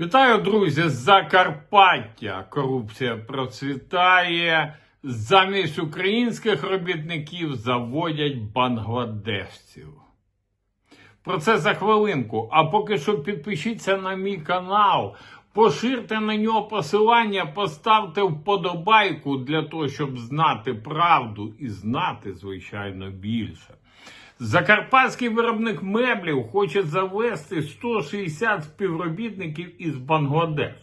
Вітаю, друзі! з Закарпаття корупція процвітає. Замість українських робітників заводять бангладешців. Про це за хвилинку. А поки що підпишіться на мій канал, поширте на нього посилання, поставте вподобайку для того, щоб знати правду і знати, звичайно, більше. Закарпатський виробник меблів хоче завести 160 співробітників із Бангладеш.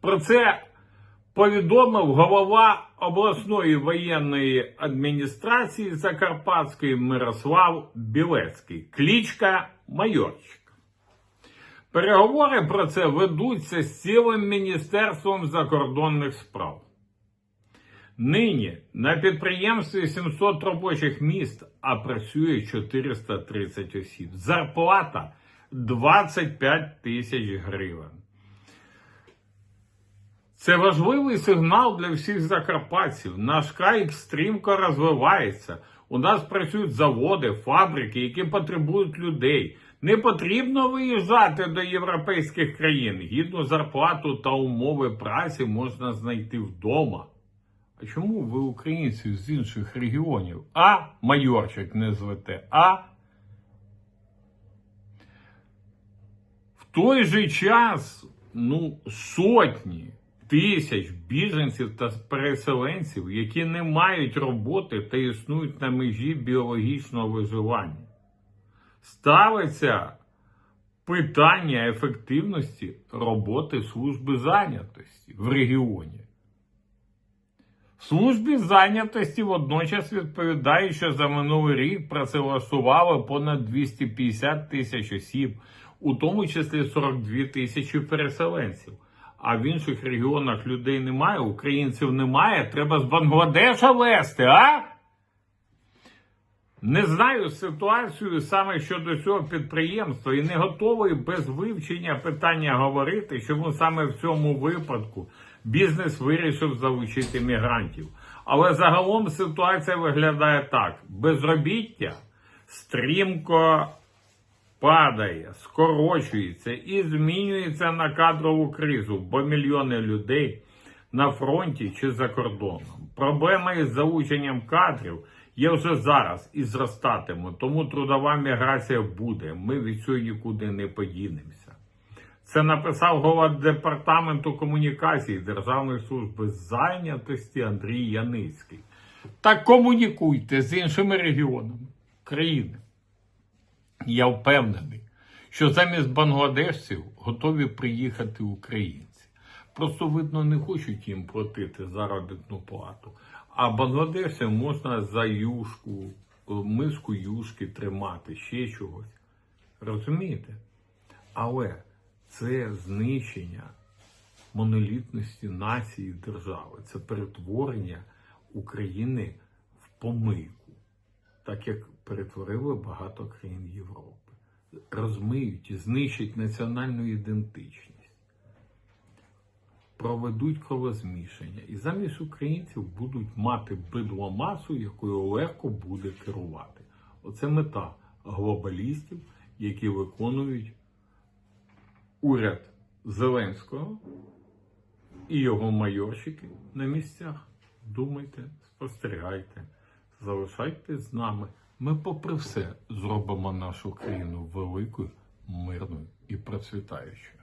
Про це повідомив голова обласної воєнної адміністрації Закарпатської Мирослав Білецький, клічка Майорчик. Переговори про це ведуться з цілим Міністерством закордонних справ. Нині на підприємстві 700 робочих міст, а працює 430 осіб. Зарплата 25 тисяч гривень. Це важливий сигнал для всіх закарпатців. Наш край стрімко розвивається. У нас працюють заводи, фабрики, які потребують людей. Не потрібно виїжджати до європейських країн. Гідну зарплату та умови праці можна знайти вдома. А чому ви українців з інших регіонів? А майорчик не звете, а в той же час ну, сотні тисяч біженців та переселенців, які не мають роботи та існують на межі біологічного виживання. Ставиться питання ефективності роботи служби зайнятості в регіоні. Службі зайнятості водночас відповідає, що за минулий рік працевлаштували понад 250 тисяч осіб, у тому числі 42 тисячі переселенців. А в інших регіонах людей немає, українців немає. Треба з Бангладеша вести, а? Не знаю ситуацію саме щодо цього підприємства і не готовий без вивчення питання говорити, чому саме в цьому випадку бізнес вирішив залучити мігрантів. Але загалом ситуація виглядає так: безробіття стрімко падає, скорочується і змінюється на кадрову кризу, бо мільйони людей на фронті чи за кордоном. Проблема із залученням кадрів є вже зараз і зростатиме, тому трудова міграція буде. Ми від цього нікуди не подінемося. Це написав голова департаменту комунікації Державної служби зайнятості Андрій Яницький. Так комунікуйте з іншими регіонами країни. Я впевнений, що замість бангладешців готові приїхати українці. Просто, видно, не хочуть їм платити заробітну плату. А бангладешцям можна за юшку, миску юшки тримати, ще чогось. Розумієте? Але це знищення монолітності нації держави, це перетворення України в помийку, так як перетворили багато країн Європи. Розмиють і знищать національну ідентичність, проведуть кровозмішання. І замість українців будуть мати бидломасу, якою легко буде керувати. Оце мета глобалістів, які виконують уряд Зеленського і його майорщики на місцях. Думайте, спостерігайте, залишайтесь з нами. Ми, попри все, зробимо нашу країну великою, мирною і процвітаючою.